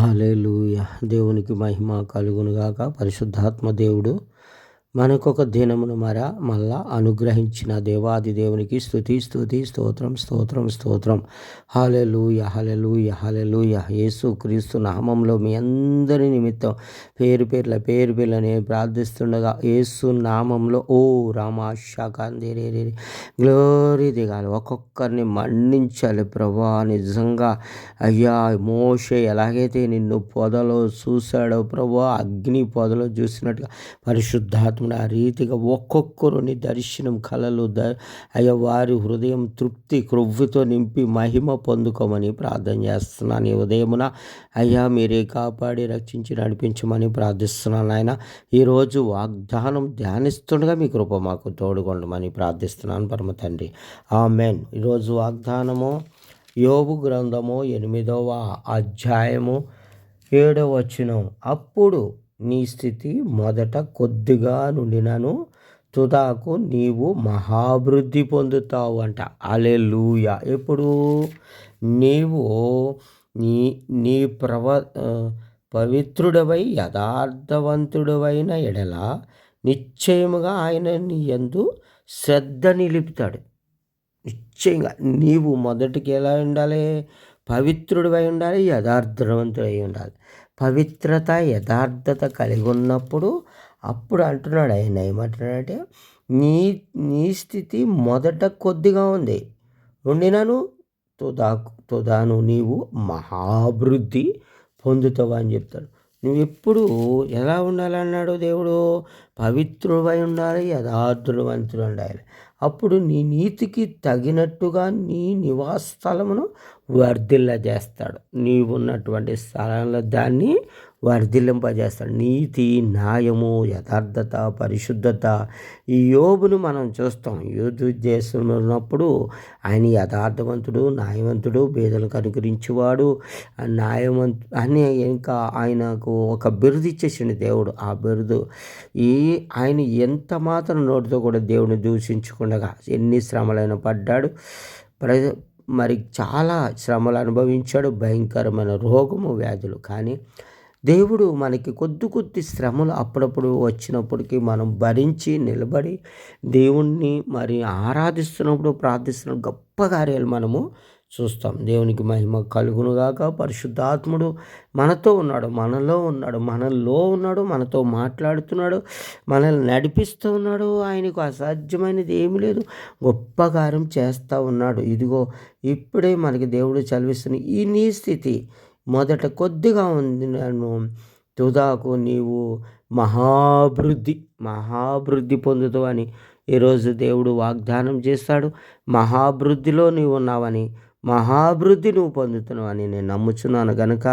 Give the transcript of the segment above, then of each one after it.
Hallelujah దేవునికి మహిమ కలుగునుగాక. పరిశుద్ధాత్మ దేవుడు మనకొక దినమును మర మళ్ళా అనుగ్రహించిన దేవాది దేవునికి స్థుతి స్థుతి స్తోత్రం స్తోత్రం స్తోత్రం. హలెలూయ యహలెలు హలెలూయ యేసు క్రీస్తు నామంలో మీ అందరి నిమిత్తం పేరు పేర్ల పేరు పేర్ల నేను ప్రార్థిస్తుండగా యేసు నామంలో ఓ రామాశాకాందేరే గ్లోరీ దిగాలి ఒక్కొక్కరిని మన్నించాలి ప్రభా. నిజంగా అయ్యా మోషే ఎలాగైతే నిన్ను పొదలో చూశాడో ప్రభా అగ్ని పొదలో చూసినట్టుగా పరిశుద్ధాత్మ పరిశుద్ధాత్ముడు ఆ రీతిగా ఒక్కొక్కరుని దర్శనం కళలు ద అయ్యా వారి హృదయం తృప్తి క్రొవ్వుతో నింపి మహిమ పొందుకోమని ప్రార్థన చేస్తున్నాను ఈ ఉదయమున అయ్యా మీరే కాపాడి రక్షించి నడిపించమని ప్రార్థిస్తున్నాను ఆయన ఈరోజు వాగ్దానం ధ్యానిస్తుండగా మీ కృప మాకు తోడుకొండమని ప్రార్థిస్తున్నాను పరమ తండ్రి. ఆ మెన్ ఈరోజు వాగ్దానము యోగు గ్రంథము ఎనిమిదవ అధ్యాయము ఏడవ వచ్చినం అప్పుడు నీ స్థితి మొదట కొద్దిగా నుండినను. తుదాకు నీవు మహాభివృద్ధి పొందుతావు అంట. అలెలుయ ఎప్పుడు? నీవు నీ నీ ప్రవ పవిత్రుడవై యథార్థవంతుడవైన ఎడల నిశ్చయముగా ఆయన నీ ఎందు శ్రద్ధ నిలుపుతాడు. నిశ్చయంగా నీవు మొదటికి ఎలా ఉండాలి? పవిత్రుడివై ఉండాలి యథార్థవంతుడై ఉండాలి. పవిత్రత యథార్థత కలిగి ఉన్నప్పుడు అప్పుడు అంటున్నాడు ఆయన. ఏమంటున్నాడంటే నీ నీ స్థితి మొదట కొద్దిగా ఉంది. ఉండినాను తుదాకు తుదాను నీవు మహాభివృద్ధి పొందుతావు అని చెప్తాడు. నువ్వు ఎప్పుడు ఎలా ఉండాలన్నాడు దేవుడు? పవిత్రుడై ఉండాలి యథార్థవంతుడు ఉండాలి అప్పుడు నీ నీతికి తగినట్టుగా నీ నివాస స్థలమును వర్ధిల్ల చేస్తాడు నీవున్నటువంటి స్థలంలో దాన్ని వర్ధిల్లింపజేస్తాడు. నీతి న్యాయము యథార్థత పరిశుద్ధత ఈ యోబును మనం చూస్తాం. యోధు చేస్తున్నప్పుడు ఆయన యథార్థవంతుడు న్యాయవంతుడు బేదలకు అనుగ్రహించేవాడు న్యాయవంతు అని ఇంకా ఆయనకు ఒక బిరుదు ఇచ్చేసిండు దేవుడు. ఆ బిరుదు ఈ ఆయన ఎంత మాత్రం నోటితో కూడా దేవుడిని దూషించకుండా ఎన్ని శ్రమలైన పడ్డాడు. ప్రజ మరి చాలా శ్రమలు అనుభవించాడు. భయంకరమైన రోగము వ్యాధులు. కానీ దేవుడు మనకి కొద్ది కొద్ది శ్రమలు అప్పుడప్పుడు వచ్చినప్పటికీ మనం భరించి నిలబడి దేవుణ్ణి మరి ఆరాధిస్తున్నప్పుడు ప్రార్థిస్తున్నప్పుడు గొప్ప కార్యాలు మనము చూస్తాం. దేవునికి మహిమ కలుగునుగాక పరిశుద్ధాత్ముడు మనతో ఉన్నాడు మనలో ఉన్నాడు మనలో ఉన్నాడు మనతో మాట్లాడుతున్నాడు మనల్ని నడిపిస్తూ ఉన్నాడు. ఆయనకు అసాధ్యమైనది ఏమి లేదు. గొప్ప కార్యం చేస్తూ ఉన్నాడు. ఇదిగో ఇప్పుడే మనకి దేవుడు చదివిస్తున్న ఈ నీ స్థితి మొదట కొద్దిగా ఉంది నన్ను. తుదాకు నీవు మహాభివృద్ధి మహాభివృద్ధి పొందుతావని ఈరోజు దేవుడు వాగ్దానం చేస్తాడు. మహాభివృద్ధిలో నీవు ఉన్నావని మహాభివృద్ధి నువ్వు పొందుతున్నావు అని నేను నమ్ముచున్నాను కనుక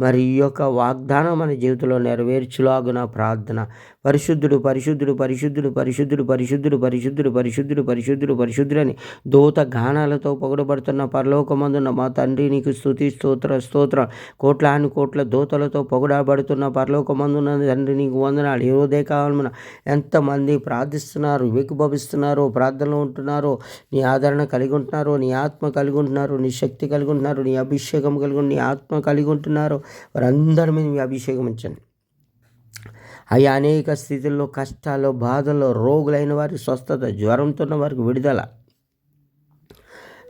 మరి ఈ యొక్క వాగ్దానం మన జీవితంలో నెరవేర్చులాగున ప్రార్థన. పరిశుద్ధుడు పరిశుద్ధుడు పరిశుద్ధుడు పరిశుద్ధుడు పరిశుద్ధుడు పరిశుద్ధుడు పరిశుద్ధుడు పరిశుద్ధుడు పరిశుద్ధుడు అని దూత గానాలతో పొగడబడుతున్న పరలోకమందున్న మా తండ్రి నీకు స్థుతి స్తోత్ర స్తోత్ర. కోట్లాని కోట్ల దూతలతో పొగడబడుతున్న పరలోకమందున్న తండ్రి నీకు వందనాలు. ఏ రోజే కావాలన్నా ఎంతమంది ప్రార్థిస్తున్నారు వెకుభవిస్తున్నారో ప్రార్థనలో ఉంటున్నారో నీ ఆదరణ కలిగి ఉంటున్నారో నీ ఆత్మ కలిగి ఉంటున్నారు నీ శక్తి కలిగి ఉంటున్నారు నీ అభిషేకం కలిగి నీ ఆత్మ కలిగి ఉంటున్నారు. వారందరి మీద మీ అభిషేకం ఉంచండి. అయ్యా అనేక స్థితుల్లో కష్టాల్లో బాధల్లో రోగులైన వారికి స్వస్థత జ్వరంతో ఉన్న వారికి విడుదల.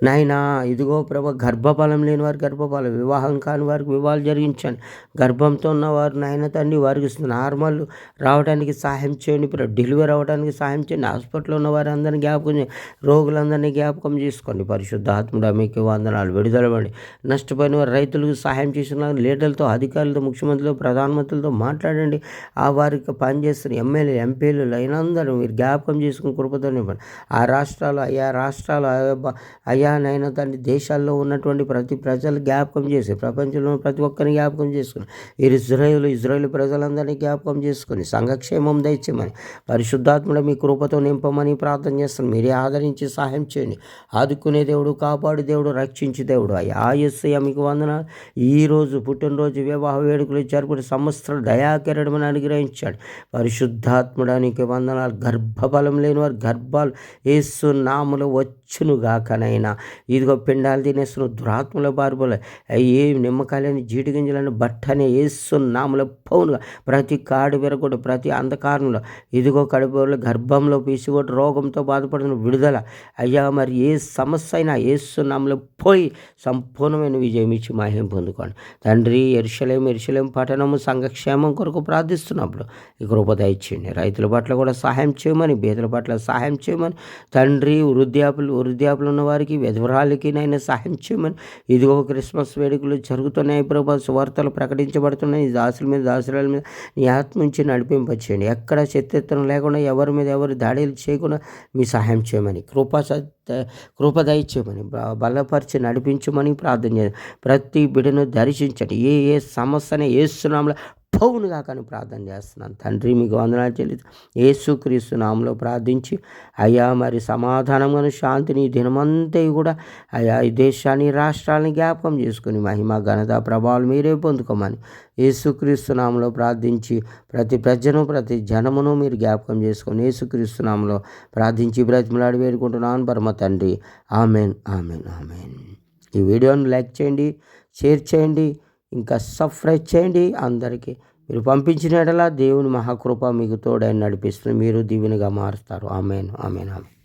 నాయన ఇదిగో ప్రభ గర్భఫలం లేని వారికి గర్భఫలం వివాహం కాని వారికి వివాహాలు జరిగించండి. గర్భంతో ఉన్నవారు నాయన తండ్రి వారికి నార్మల్ రావడానికి సహాయం చేయండి ఇప్పుడు డెలివరీ అవ్వడానికి సహాయం చేయండి. హాస్పిటల్లో ఉన్న వారి అందరినీ జ్ఞాపకం చేయండి. రోగులందరినీ జ్ఞాపకం చేసుకోండి. పరిశుద్ధాత్ముడు మీకు వందనాలు. విడుదలవ్వండి నష్టపోయిన వారు రైతులకు సహాయం చేసిన లీడర్లతో అధికారులతో ముఖ్యమంత్రులు ప్రధానమంత్రులతో మాట్లాడండి. ఆ వారికి పనిచేస్తున్న ఎమ్మెల్యే ఎంపీలు అయినందరూ మీరు జ్ఞాపకం చేసుకుని కృపతో ఆ రాష్ట్రాలు అయ్యా రాష్ట్రాలు అయ్యా అయ్యా నైనా తండ్రి దేశాల్లో ఉన్నటువంటి ప్రతి ప్రజలు జ్ఞాపకం చేసి ప్రపంచంలో ప్రతి ఒక్కరిని జ్ఞాపకం చేసుకుని ఈ ఇజ్రాయేల్ ఇజ్రాయేల్ ప్రజలందరినీ జ్ఞాపకం చేసుకుని సంఘక్షేమం దయచేయమని పరిశుద్ధాత్ముడు మీ కృపతో నింపమని ప్రార్థన చేస్తాను మీరే ఆదరించి సహాయం చేయండి. ఆదుకునే దేవుడు కాపాడు దేవుడు రక్షించి దేవుడు. అయ్యా ఎస్ఐ మీకు వందన ఈరోజు పుట్టినరోజు వివాహ వేడుకలు జరుపుడు సంవత్సరం దయాకిరణమని అనుగ్రహించాడు. పరిశుద్ధాత్ముడానికి వందనాలు. గర్భఫలం లేని వారు గర్భాలు ఏసు నాములు వచ్చి వచ్చునుగాకనైనా ఇదిగో పిండాలు తినేస్తున్న దురాత్మల బారుబోల. ఏ నిమ్మకాయలని జీడి గింజలని బట్టనే వేస్తున్నాముల పౌనుగా. ప్రతి కాడు విరగొడు ప్రతి అంధకారంలో. ఇదిగో కడుపులో గర్భంలో పీసిగొట్టు రోగంతో బాధపడుతున్న విడుదల. అయ్యా మరి ఏ సమస్య అయినా వేస్తున్నాములో పోయి సంపూర్ణమైన విజయం ఇచ్చి మహిం పొందుకోండి. తండ్రి ఎరుశలేం ఎరుశలేం పట్టణము సంఘక్షేమం కొరకు ప్రార్థిస్తున్నప్పుడు ఈ కృపద ఇచ్చిండి రైతుల పట్ల కూడా సహాయం చేయమని బీదల పట్ల సహాయం చేయమని. తండ్రి వృద్ధాపులు వృద్ధాపులు ఉన్న వారికి విధవరాలకి నైనా సహాయం చేయమని. ఇదిగో క్రిస్మస్ వేడుకలు జరుగుతున్నాయి ప్రభా. సువార్తలు ప్రకటించబడుతున్నాయి. ఈ దాసుల మీద దాసురాల మీద నీ ఆత్మ నుంచి నడిపింపచేయండి. ఎక్కడ శత్రుత్వం లేకుండా ఎవరి మీద ఎవరు దాడులు చేయకుండా మీ సహాయం చేయమని. కృపా కృప దయచేయమని బ- బలపరిచి నడిపించమని ప్రార్థన చేయండి. ప్రతి బిడను దర్శించండి. ఏ ఏ సమస్యని ఏస్తున్నాంలో పౌనుగా కానీ ప్రార్థన చేస్తున్నాను. తండ్రి మీకు వందనాలు చెల్లి ఏసుక్రీస్తు నామంలో ప్రార్థించి అయ్యా మరి సమాధానంగాను శాంతిని దినమంతా కూడా అయ్యా ఈ దేశాన్ని రాష్ట్రాలని జ్ఞాపకం చేసుకుని మహిమ ఘనత ప్రభావాలు మీరే పొందుకోమని ఏసుక్రీస్తు నామంలో ప్రార్థించి ప్రతి ప్రజను ప్రతి జనమును మీరు జ్ఞాపకం చేసుకొని ఏసుక్రీస్తు నామంలో ప్రార్థించి బ్రతిమలాడి వేడుకుంటున్నాను. పరమ తండ్రి ఆమెన్ ఆమెన్ ఆమెన్. ఈ వీడియోను లైక్ చేయండి షేర్ చేయండి. ఇంకా సబ్స్క్రైబ్ చేయండి. అందరికీ మీరు పంపించిన ఎడలా దేవుని మహాకృప మీకు తోడని నడిపిస్తుంది. మీరు దీవెనగా మారుస్తారు. ఆమెను. ఆమెను. ఆమె